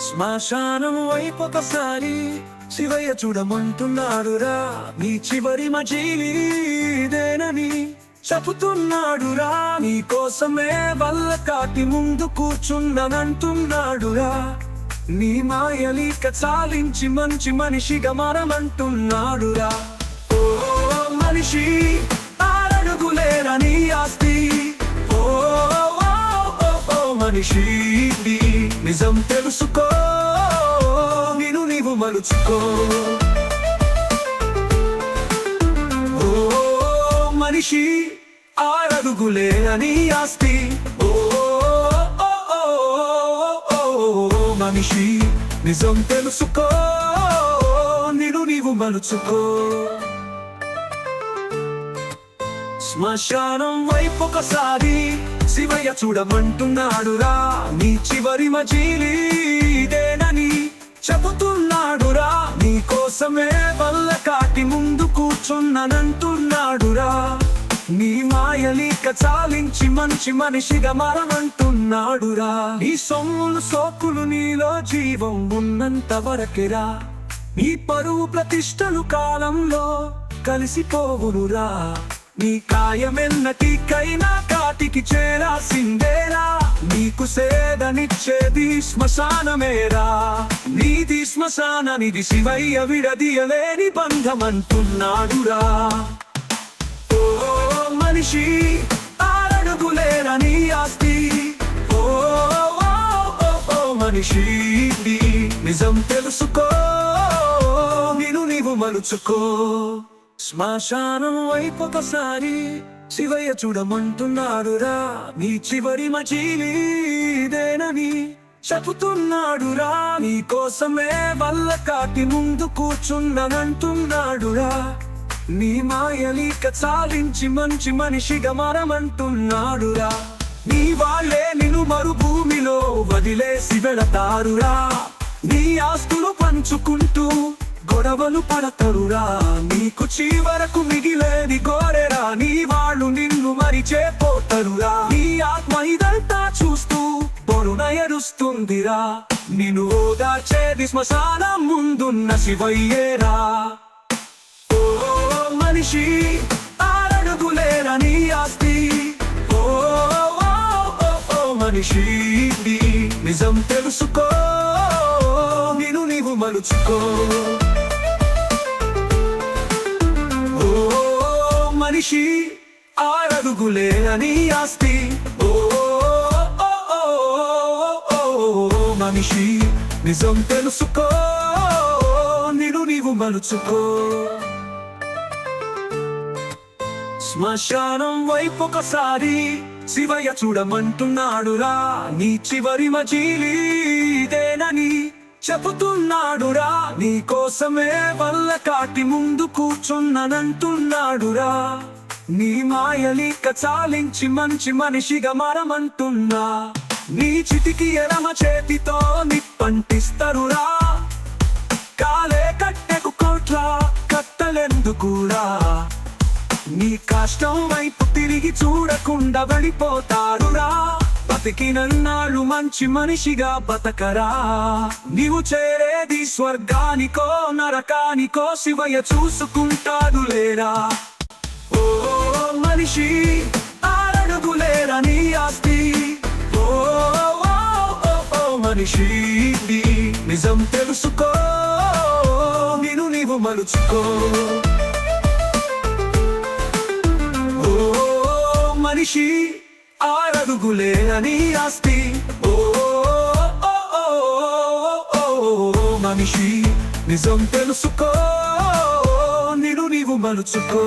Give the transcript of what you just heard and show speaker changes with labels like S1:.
S1: శ్మశానం వైపు ఒకసారి శివయ్య చూడమంటున్నాడురా. నీ చివరి మజీలీదేనని చెబుతున్నాడురా. నీ కోసమే వల్ల కాటి ముందు కూర్చున్నానంటున్నాడురా. నీ మాయలిక చాలించి మంచి మనిషిగా మారమంటున్నాడురా. ఓ మనిషి ఆరడుగులేరని ఆస్తి. ఓ, మనిషి నిజం తెలుసుకో నేను నీవు మలుచుకో. ఓ మనిషి ఆరడుగులే అని ఆస్తి. ఓ ఓ, ఓ, మనిషి నిజం తెలుసుకో నిను నీవు మలుచుకో. శ్మశానం వైపు ఒకసారి శివయ్య చూడమంటున్నాడురా నీ చివరి మజీలీదేనని చెబుతున్నాడురా. నీ కోసమే వల్ల కాటి ముందు కూర్చున్నానంటున్నాడురా. నీ మాయలీక చాలించి మంచి మనిషిగా మారమంటున్నాడురా నీ సొమ్ములు సోకులు నీలో జీవం ఉన్నంత వరకెరా. నీ పరువు ప్రతిష్టలు కాలంలో కలిసిపోవునురా. నీ కాయమెన్నటికైనా కాటికి చేరాసిందేరా నీకు సేదనిచ్చేది శ్మశానమేరా? నీది శ్మశాననిది శివయ్య విడదీయలేని బంధమంటున్నాడురా. ఓ మనిషి ఆరడుగులేరని ఆస్తి. ఓ ఓ, మనిషి నిజం తెలుసుకో. నేను నీవు మలుచుకో. శ్మశానం వైపు ఒకసారి శివయ్య చూడమంటున్నాడురా నీ చివరి మచీలీదేనని చెబుతున్నాడురా నీ కోసమే వల్ల కాటి ముందు కూర్చున్నానంటున్నాడురా. నీ మాయలీక చాలించి మంచి మనిషిగా మారమంటున్నాడురా. నీ వాళ్ళే నిన్ను మరుభూమిలో వదిలేసి వెళతారురా. నీ ఆస్తులు పంచుకుంటూ గొడవలు పడతరురా. నీకు చివరకు మిగిలేది గోరెరా నీ ఎరుస్తుందిరా నిన్ను ఓదార్చేది శ్మశానం ముందున్న శివయ్యేరా. ఓ మనిషి ఆరడుగులేరని ఆస్తి. ఓ మనిషి నిజం తెలుసుకో. నేను నీవు మలుచుకో. ఓ మనిషి ఆరడుగులే అని ఆస్తి. మనిషి నిజం తెలుసుకో నేను నీవు మలుచుకో. శ్మశానం వైపు ఒకసారి శివయ్య చూడమంటున్నాడురా నీ చివరి మజీలీదేనని చెబుతున్నాడురా నీ కోసమే వల్ల కాటి ముందు కూర్చున్నానంటున్నాడురా. నీ మాయలిక చాలించి మంచి మనిషిగా మారమంటున్నా. నీ చిటికి ఎడమ చేతితో నిప్పంటిస్తరురా. కాలే కట్టెకు కోట్ల కట్టలెందుకురా. నీ కష్టం వైపు తిరిగి చూడకుండా వెళ్ళిపోతారురా. బతికినన్నాళ్ళు మంచి మనిషిగా బతకరా. నీవు చేరేది స్వర్గానికో నరకానికో శివయ్య చూసుకుంటాడు లేరా. ఓ మనిషి ఆరడుగులేరా నీ ఆస్తి? మనిషి నిజం తెలుసుకో నేను నీవు మలుచుకో. ఓ మనిషి ఆరడుగులే అని ఆస్తి. ఓ మనిషి నిజం తెలుసుకో నేను నీవు మలుచుకో.